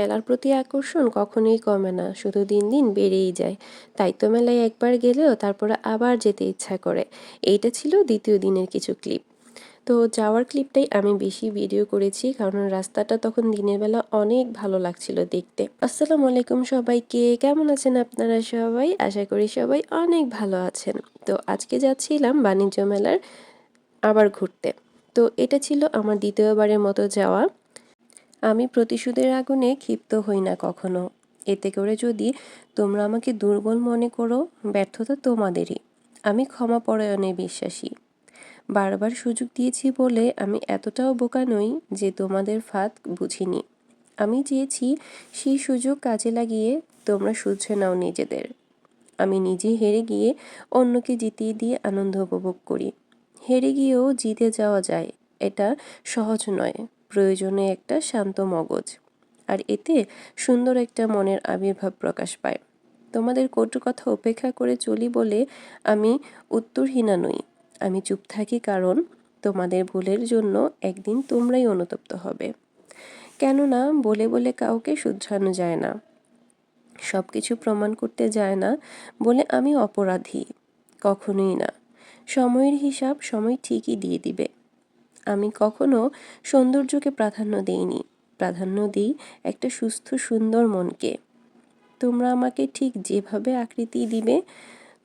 মেলার প্রতি আকর্ষণ কখনোই কমে না, শুধু দিন দিন বেড়েই যায়। তাই তো মেলায় একবার গেলেও তারপরে আবার যেতে ইচ্ছা করে। এইটা ছিল দ্বিতীয় দিনের কিছু ক্লিপ। তো যাওয়ার ক্লিপটাই আমি বেশি ভিডিও করেছি, কারণ রাস্তাটা তখন দিনের বেলা অনেক ভালো লাগছিল দেখতে। আসসালামু আলাইকুম সবাইকে, কেমন আছেন আপনারা সবাই? আশা করি সবাই অনেক ভালো আছেন। তো আজকে যাচ্ছিলাম বাণিজ্য মেলার আবার ঘুরতে। তো এটা ছিল আমার দ্বিতীয়বারের মতো যাওয়া। আমি প্রতিশোধের আগুনে ক্ষিপ্ত হই না কখনো। এতে করে যদি তোমরা আমাকে দুর্বল মনে করো, ব্যর্থতা তোমাদেরই। আমি ক্ষমা পরায়ণে বিশ্বাসী। বারবার সুযোগ দিয়েছি বলে আমি এতটাও বোকা নই যে তোমাদের ফাঁদ বুঝিনি। আমি চেয়েছি সেই সুযোগ কাজে লাগিয়ে তোমরা শুধছে নাও নিজেদের। আমি নিজে হেরে গিয়ে অন্যকে জিতিয়ে দিয়ে আনন্দ উপভোগ করি। হেরে গিয়েও জিতে যাওয়া যায়, এটা সহজ নয়। প্রয়োজনে একটা শান্ত মগজ। আর এতে সুন্দর একটা মনের আবির্ভাব প্রকাশ পায়। তোমাদের কটু কথা উপেক্ষা করে চলি বলে আমি উত্তরহীনা নই। আমি চুপ থাকি কারণ তোমাদের ভুলের জন্য একদিন তোমরাই অনুতপ্ত হবে। কেননা বলে বলে কাউকে শুধরানো যায় না। সব কিছু প্রমাণ করতে যায় না বলে আমি অপরাধী। কখনোই না। সময়ের হিসাব সময় ঠিকই দিয়ে দিবে। আমি কখনো সৌন্দর্যকে প্রাধান্য দিইনি। প্রাধান্য দিই একটা সুস্থ, সুন্দর মনকে। তোমরা আমাকে ঠিক যেভাবে আকৃতি দিবে,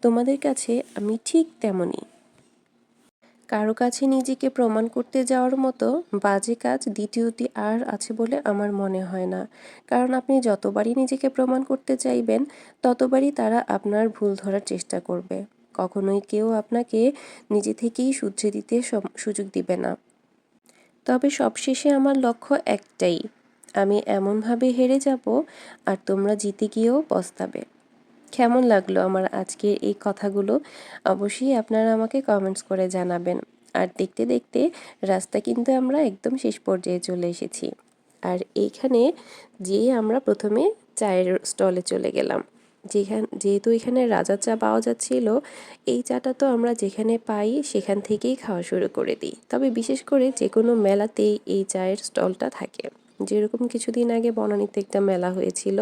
তোমাদের কাছে আমি ঠিক তেমনই। কারও কাছে নিজেকে প্রমাণ করতে যাওয়ার মতো বাজে কাজ দ্বিতীয়টি আর আছে বলে আমার মনে হয় না। কারণ আপনি যতবারই নিজেকে প্রমাণ করতে চাইবেন, ততবারই তারা আপনার ভুল ধরার চেষ্টা করবে। কখনোই কেউ আপনাকে নিজে থেকেই শুধরে দিতে সুযোগ দিবে না। তবে সবশেষে আমার লক্ষ্য একটাই, আমি এমনভাবে হেরে যাব আর তোমরা জিতে গিয়েও পস্তাবে। কেমন লাগল আমার আজকের এই কথাগুলো? অবশ্যই আপনারা আমাকে কমেন্টস করে জানাবেন। আর দেখতে দেখতে রাস্তা কিন্তু আমরা একদম শেষ পর্যায়ে চলে এসেছি। আর এইখানে যেয়ে আমরা প্রথমে চায়ের স্টলে চলে গেলাম। যেখান, যেহেতু এখানে রাজা চা পাওয়া যাচ্ছিল, এই চাটা তো আমরা যেখানে পাই সেখান থেকেই খাওয়া শুরু করে দিই। তবে বিশেষ করে যে কোনো মেলাতেই এই চায়ের স্টলটা থাকে। যেরকম কিছুদিন আগে বনানীতে একটা মেলা হয়েছিল,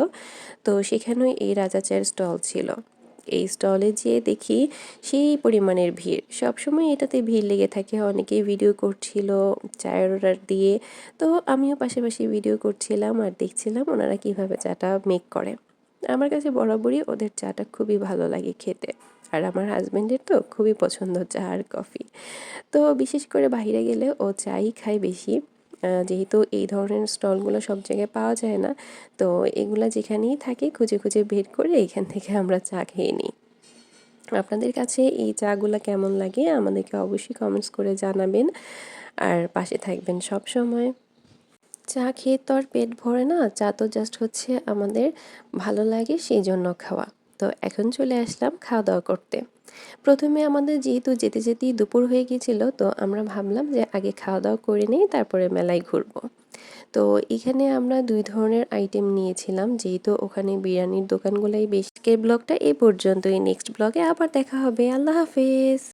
তো সেখানেও এই রাজা চায়ের স্টল ছিল। এই স্টলে যেয়ে দেখি সেই পরিমাণের ভিড়। সবসময় এটাতে ভিড় লেগে থাকে, অনেকেই ভিডিও করছিল চায়ের অর্ডার দিয়ে। তো আমিও পাশাপাশি ভিডিও করছিলাম আর দেখছিলাম ওনারা কীভাবে চাটা মেক করে। আমার কাছে বরাবরই ওদের চাটা খুবই ভালো লাগে খেতে। আর আমার হাজব্যান্ডের তো খুবই পছন্দ চা আর কফি। তো বিশেষ করে বাইরে গেলে ও চাই খায় বেশি। যেহেতু এই ধরনের স্টলগুলো সব জায়গায় পাওয়া যায় না, তো এগুলো যেখানেই থাকে খুঁজে খুঁজে বের করে এখান থেকে আমরা চা খেয়ে নিই। আপনাদের কাছে এই চাগুলো কেমন লাগে আমাদেরকে অবশ্যই কমেন্টস করে জানাবেন। আর পাশে থাকবেন সব সময় চা খেয়ে তো আর পেট ভরে না, চা তো জাস্ট হচ্ছে আমাদের ভালো লাগে সেই জন্য খাওয়া। তো এখন চলে আসলাম খাওয়া দাওয়া করতে। প্রথমে আমাদের যেহেতু যেতে যেতেই দুপুর হয়ে গিয়েছিল, তো আমরা ভাবলাম যে আগে খাওয়া দাওয়া করে নিই, তারপরে মেলায় ঘুরবো। তো এখানে আমরা দুই ধরনের আইটেম নিয়েছিলাম, যেহেতু ওখানে বিরিয়ানির দোকানগুলোই বেশি। ব্লগটা এই পর্যন্তই নেক্সট ব্লগে আবার দেখা হবে, আল্লাহ হাফেজ!